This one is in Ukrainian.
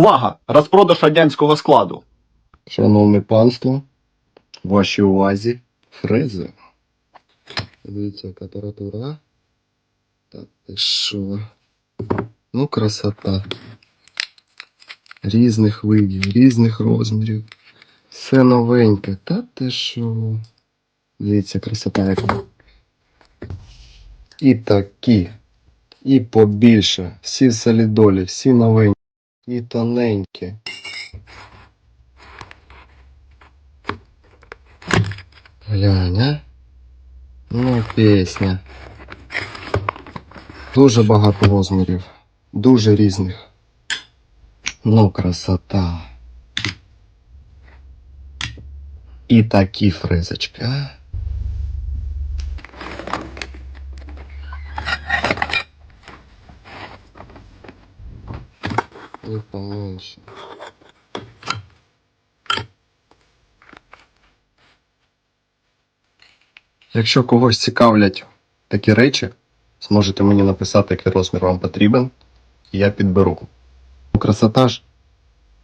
Увага! Розпродаж радянського складу. Шановне панство, вашій увазі фрези. Дивіться, яка апаратура. Та ти що? Ну, красота. Різних видів, різних розмірів. Все новеньке. Та ти що? Дивіться, красота яка. І такі. І побільше. Всі солідолі, всі новенькі. І тоненькі. Глянь, а? Ну, пісня. Дуже багато розмірів. Дуже різних. Ну, красота. І такі фризочки, а? І поменше. Якщо когось цікавлять такі речі, зможете мені написати, який розмір вам потрібен, і я підберу. Красота ж